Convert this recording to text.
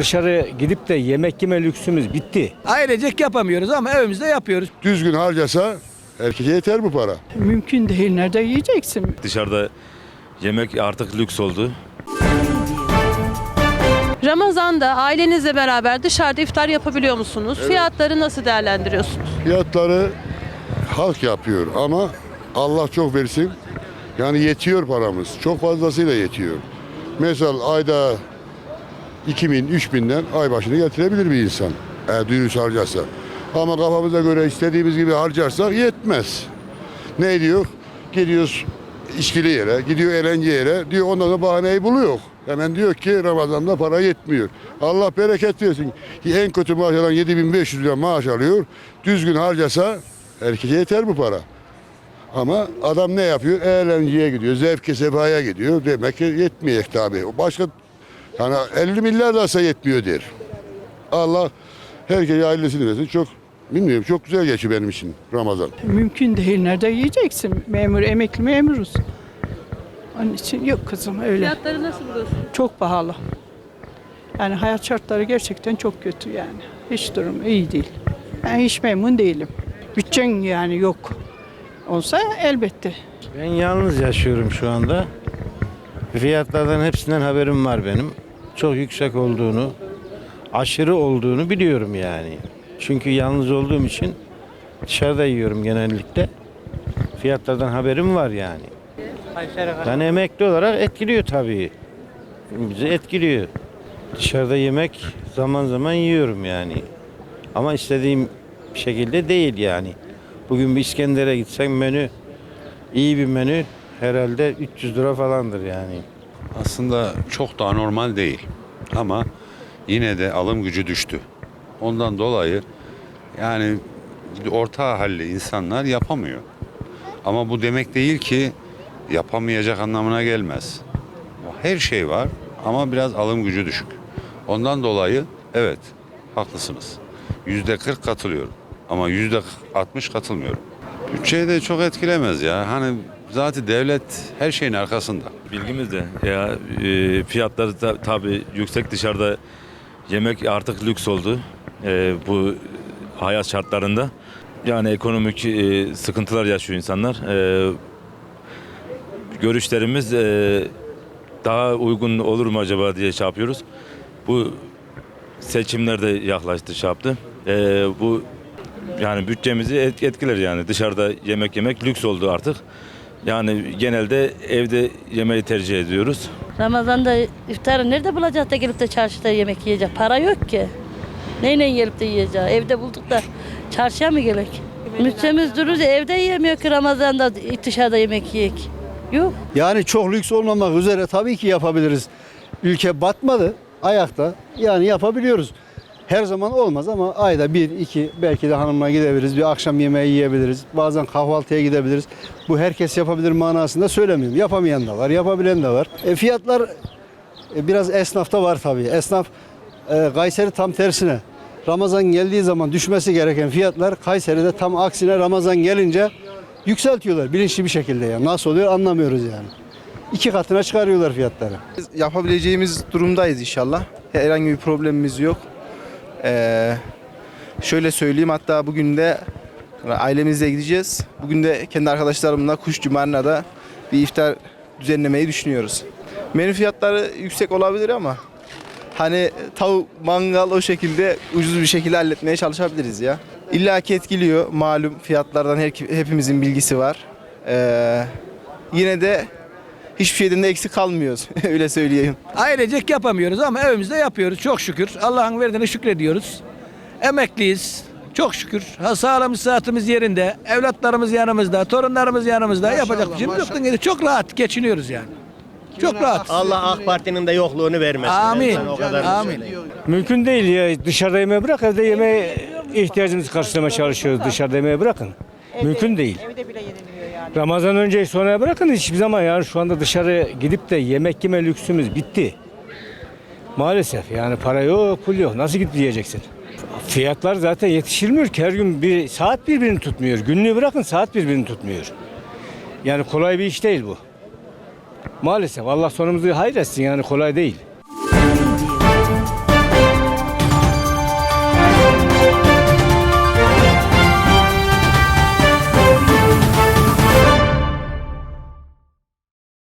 Dışarı gidip de yemek yeme lüksümüz bitti. Ailecek yapamıyoruz ama evimizde yapıyoruz. düzgün harcasa erkeğe yeter bu para. Mümkün değil. Nerede yiyeceksin? Dışarıda yemek artık lüks oldu. Ramazan'da ailenizle beraber dışarıda iftar yapabiliyor musunuz? Fiyatları nasıl değerlendiriyorsunuz? Fiyatları halk yapıyor ama Allah çok versin. Yani yetiyor paramız. Çok fazlasıyla yetiyor. Mesela ayda 2000, 3000'den ay başını getirebilir bir insan. Eğer dürüst harcarsa. Ama kafamıza göre istediğimiz gibi harcarsak yetmez. Ne diyor? Gidiyoruz içkili yere, gidiyor eğlence yere. Diyor ondan da bahaneyi buluyor. Hemen diyor ki Ramazan'da para yetmiyor. Allah bereket versin. En kötü maaş alan 7500 lira maaş alıyor. Düzgün harcasa erkeğe yeter bu para. Ama adam ne yapıyor? Eğlenceye gidiyor, zevke sefaya gidiyor. Demek ki yetmeyecek tabii. Başka yani 50 milyar da olsa yetmiyor der. Allah herkese ailesini versin. Çok bilmiyorum çok güzel geçiyor benim için Ramazan. Mümkün değil. Nerede yiyeceksin? Memur, emekli memuruz. Onun için yok kızım öyle. Fiyatları nasıl buluyorsunuz? Çok pahalı. Yani hayat şartları gerçekten çok kötü yani. Hiç durum iyi değil. Ben hiç memnun değilim. Bütçen yani yok. Olsa elbette. Ben yalnız yaşıyorum şu anda. Fiyatlardan hepsinden haberim var benim. Çok yüksek olduğunu, aşırı olduğunu biliyorum yani. Çünkü yalnız olduğum için dışarıda yiyorum genellikle. Fiyatlardan haberim var yani. Yani emekli olarak etkiliyor tabii. Bizi etkiliyor. Dışarıda yemek zaman zaman yiyorum yani. Ama istediğim şekilde değil yani. Bugün bir İskender'e gitsek menü iyi bir menü herhalde 300 lira falandır yani. Aslında çok da normal değil. Ama yine de alım gücü düştü. Ondan dolayı yani orta halli insanlar yapamıyor. Ama bu demek değil ki yapamayacak anlamına gelmez. Her şey var ama biraz alım gücü düşük. Ondan dolayı evet haklısınız. Yüzde 40 katılıyorum ama yüzde 60 katılmıyorum. Bütçeyi de çok etkilemez ya. Hani zaten devlet her şeyin arkasında. Bilgimiz de ya e, fiyatları da tabii yüksek dışarıda yemek artık lüks oldu. E, bu hayat şartlarında. Yani ekonomik e, sıkıntılar yaşıyor insanlar. E, görüşlerimiz e, daha uygun olur mu acaba diye şey yapıyoruz. Bu seçimlerde yaklaştı şey yaptı. E, bu yani bütçemizi et- etkiler yani dışarıda yemek yemek lüks oldu artık. Yani genelde evde yemeği tercih ediyoruz. Ramazan'da iftarı nerede bulacak da gelip de çarşıda yemek yiyecek? Para yok ki. Neyle gelip de yiyeceğiz? Evde bulduk da çarşıya mı gerek? Mütsemiz durur evde yiyemiyor ki Ramazan'da dışarıda yemek yiyek. Yok. Yani çok lüks olmamak üzere tabii ki yapabiliriz. Ülke batmadı ayakta yani yapabiliyoruz. Her zaman olmaz ama ayda bir, iki belki de hanımla gidebiliriz. Bir akşam yemeği yiyebiliriz. Bazen kahvaltıya gidebiliriz. Bu herkes yapabilir manasında söylemiyorum. Yapamayan da var, yapabilen de var. E, fiyatlar e, biraz esnafta var tabii. Esnaf e, Kayseri tam tersine. Ramazan geldiği zaman düşmesi gereken fiyatlar Kayseri'de tam aksine Ramazan gelince yükseltiyorlar bilinçli bir şekilde yani. Nasıl oluyor anlamıyoruz yani. İki katına çıkarıyorlar fiyatları. yapabileceğimiz durumdayız inşallah. Herhangi bir problemimiz yok. Ee, şöyle söyleyeyim hatta bugün de ailemizle gideceğiz. Bugün de kendi arkadaşlarımla Kuş Cumarna'da bir iftar düzenlemeyi düşünüyoruz. Menü fiyatları yüksek olabilir ama hani tavuk, mangal o şekilde ucuz bir şekilde halletmeye çalışabiliriz ya. İlla ki etkiliyor malum fiyatlardan her, hepimizin bilgisi var. Ee, yine de hiçbir şeyden de eksik kalmıyoruz öyle söyleyeyim. Ailecek yapamıyoruz ama evimizde yapıyoruz çok şükür. Allah'ın verdiğine şükrediyoruz. Emekliyiz. Çok şükür. Ha, sağlığımız, sıhhatimiz yerinde. Evlatlarımız yanımızda, torunlarımız yanımızda. Yapacak bir şeyimiz yok. Çok rahat geçiniyoruz yani. Çok rahat. Allah AK Parti'nin de yokluğunu vermesin. Amin. Amin. Mümkün değil ya. Dışarıda yemeği bırak evde yemeğe ihtiyacımızı karşılamaya çalışıyoruz. Dışarıda yemeği bırakın. Mümkün değil. Ramazan önce sonraya bırakın hiçbir zaman yani şu anda dışarı gidip de yemek yeme lüksümüz bitti. Maalesef yani para yok, pul yok. Nasıl gidip yiyeceksin? Fiyatlar zaten yetişilmiyor ki her gün bir saat birbirini tutmuyor. Günlüğü bırakın saat birbirini tutmuyor. Yani kolay bir iş değil bu. Maalesef Allah sonumuzu hayretsin yani kolay değil.